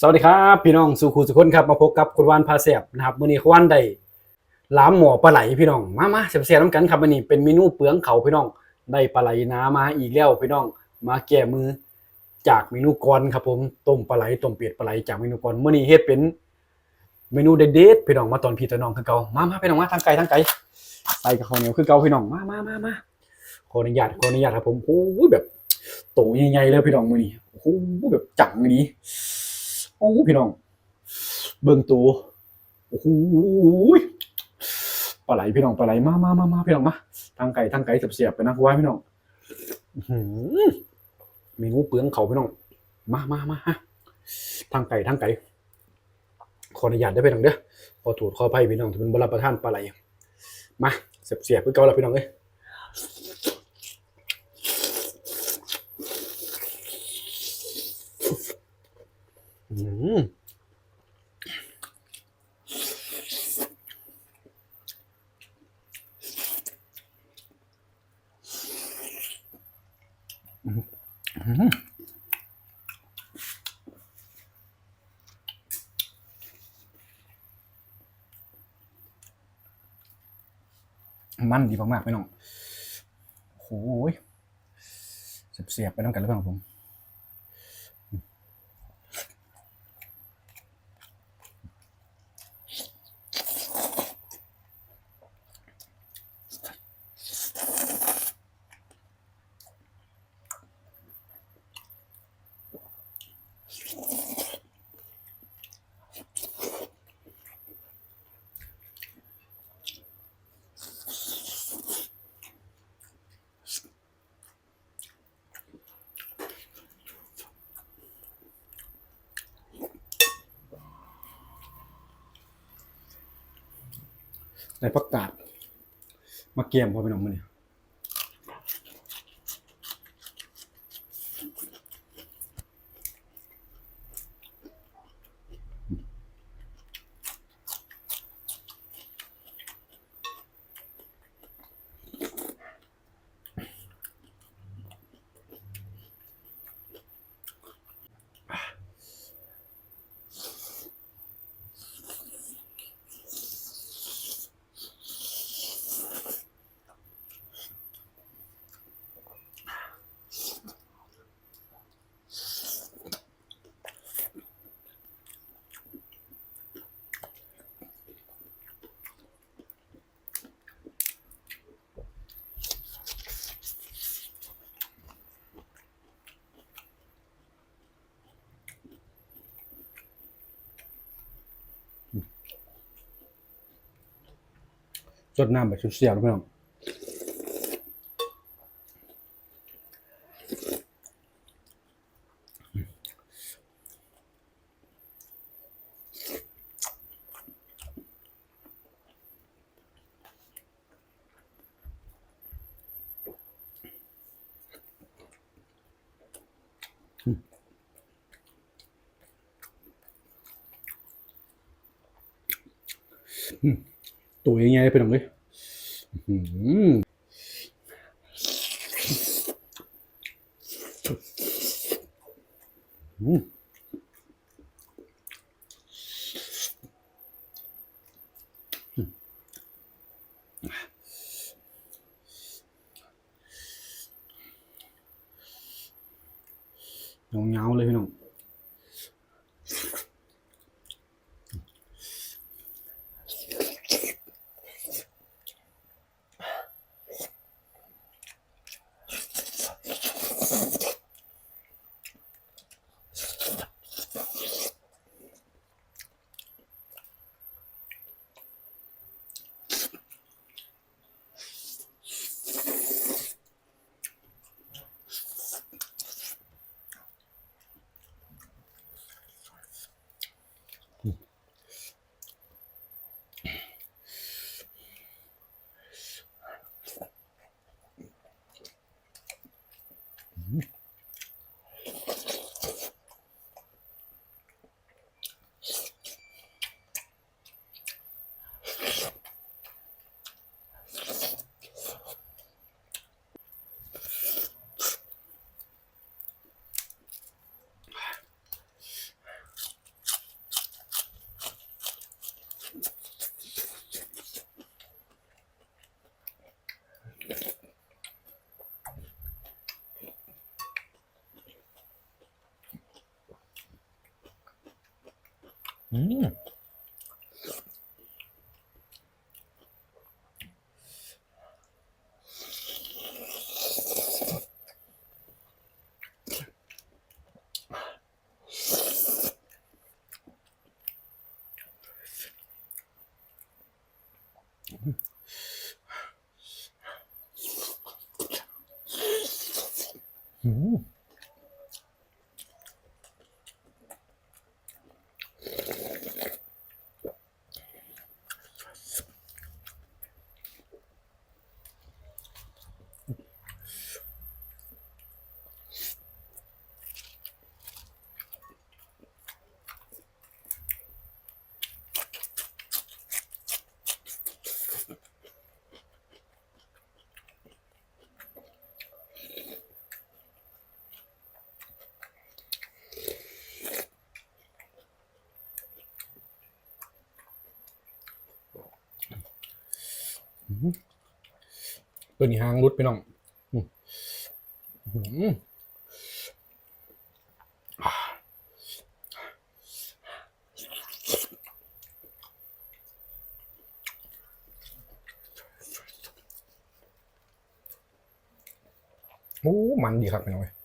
สวัสดีครับพี่น้องสุขุสุคนครับมาพบกับคุณวานพาเสียบนะครับมื้อนี้คุณวานได้ล้ามหมอปลาไหลพี่น้องมามาเสียบๆน้ำกันครับมื้อนี้เป็นเมนูเปลืองเขาพี่น้องได้ปลาไหลน้ามาอีกแล้วพี่น้องมาแก้มือจากเมนูก่อนครับผมต้มปลาไหลต้มเป็ดปลาไหลจากเมนูก่อนมื้อนี้เฮ็ดเป็นเมนูเด็ดๆพี่น้องมาตอนพี่ตอนน้องคือเก่ามามาพี่น้องมาทางไกลทางไกลใส่กับข้าวเหนียวคือเก่าพี่น้องมามามามาขออนุญาตขออนุญาตครับผมโอ้ยแบบโตใหญ่ๆเลยพี่น้องมื้อนี้โอ้โหแบบจังนี้ โอ้พี่น้อง เบิ่งตัวโอ้โหปลาไหลพี่น้องปลาไหลมามามามาพี่น้องมาทางไก่ทางไก่เสียบๆไปนะคุณว่าพี่น้องอื้อหือเมนูเปลืองเขาพี่น้อง มามามาฮะทางไก่ทางไก่ขออนุญาตได้ไปหน่องเด้อขอถูดขออภัยพี่น้องที่มันบรับประทานปลาไหลมาเสียบๆเพื่อเก่าล้วพี่น้องเอ้ย มมันดีมากๆพี่น้องโอ้ยเสียบๆไปน้ำกันแล้วเพี่องผม ได้ประกาศมาเกมพอเป็น้องมาเนี่ย จดน้ำแบบชุดเสียบๆนะพี่น้อง ตัวยังไงพี่น้องเลยอื้อหืออืมเงาๆเลยพี่น้อง อืมอื ตัวนี้หางรุดไปน้องโอ้ มันดีครับพี่น้อง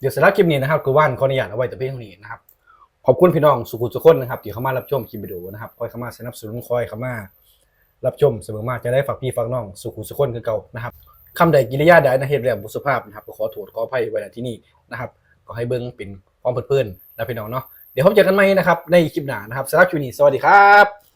เดี๋ยวสำหรับคลิปนี้นะครับคือว่านขออนุญาตเอาไว้แต่เพียงเท่านี้นะครับขอบคุณพี่น้องสุขุสุขคนนะครับที่เข้ามารับชมคลิปวิดีโอนะครับคอยเข้ามาสนับสนุนคอยเข้ามารับชมเสมอมาจะได้ฝากพี่ฝากน้องสุขุสุขคนคือเก่านะครับคำใดกิริยาใดนะเหตุแบบบุสุภาพนะครับก็ขอโทษขออภัยไว้ณที่นี่นะครับก็ให้เบิ้งเป็นความเพลินๆนะพี่น้องเนาะเดี๋ยวพบเจอกันใหม่นะครับในคลิปหน้านะครับสำหรับคลิปนี้สวัสดีครับ